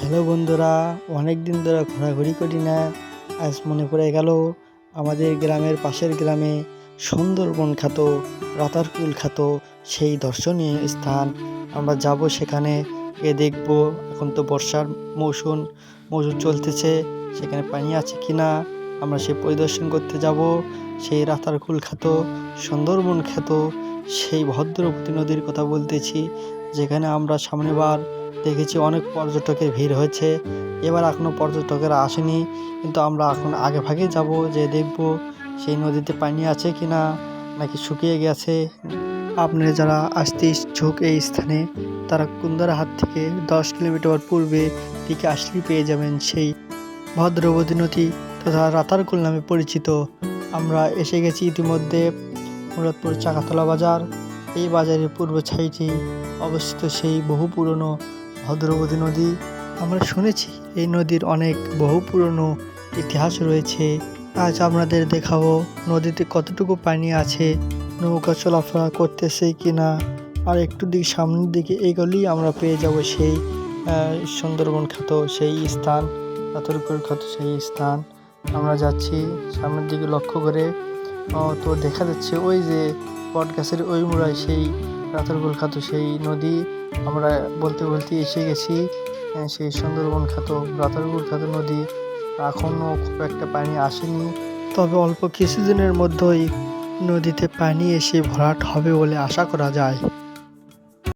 Hello বন্ধুরা অনেক দিন ধরে ঘোরাঘুরি করি না। আজ মনে পড়ে গেল, আমাদের গ্রামের পাশের গ্রামে সুন্দরবন খ্যাত রাতারকুল খ্যাত সেই দর্শনীয় স্থান। আমরা যাব সেখানে, গিয়ে দেখব, এখন তো বর্ষার মৌসুম মৌসুম চলতেছে, সেখানে পানি আছে কি না আমরা সে পরিদর্শন করতে যাব, সেই রাতারকুল খ্যাত সুন্দরবন খ্যাত সেই ভদ্রবতী নদীর কথা বলতেছি, যেখানে আমরা সামনেবার দেখেছি অনেক পর্যটকের ভিড় হয়েছে। এবার এখনও পর্যটকেরা আসেনি, কিন্তু আমরা এখন আগে ভাগে যাব, যে দেখব সেই নদীতে পানি আছে কি না নাকি শুকিয়ে গেছে। আপনারা যারা আসতে ইচ্ছুক এই স্থানে, তারা কুন্দারা হাট থেকে দশ কিলোমিটার পূর্বে দিকে আসলেই পেয়ে যাবেন সেই ভদ্রবতী নদী তথা রাতারকুল নামে পরিচিত। আমরা এসে গেছি ইতিমধ্যে মুরাদপুর চাকাতলা বাজার। এই বাজারের পূর্ব ছাইটি অবস্থিত সেই বহু পুরনো ভদ্রবতী নদী, আমরা শুনেছি এই নদীর অনেক বহু পুরনো ইতিহাস রয়েছে। আজ আপনাদের দেখাবো নদীতে কতটুকু পানি আছে, নৌকা চলাফেরা করতেছে কি না আর একটু দিক সামনের দিকে এগোলেই আমরা পেয়ে যাব সেই সুন্দরবন খ্যাত সেই স্থান পাথরকুল খ্যাত সেই স্থান। আমরা যাচ্ছি সামনের দিকে লক্ষ্য করে তো দেখা যাচ্ছে ওই যে বট গাছের ওই মুড়ায় সেই রাতারগুল খাত সেই নদী, আমরা বলতে বলতে এসে গেছি সেই সুন্দরবন খ্যাত রাতারগুল খ্যাত নদী। এখনও খুব একটা পানি আসেনি। তবে অল্প কিছুদিনের মধ্যেই নদীতে পানি এসে ভরাট হবে বলে আশা করা যায়।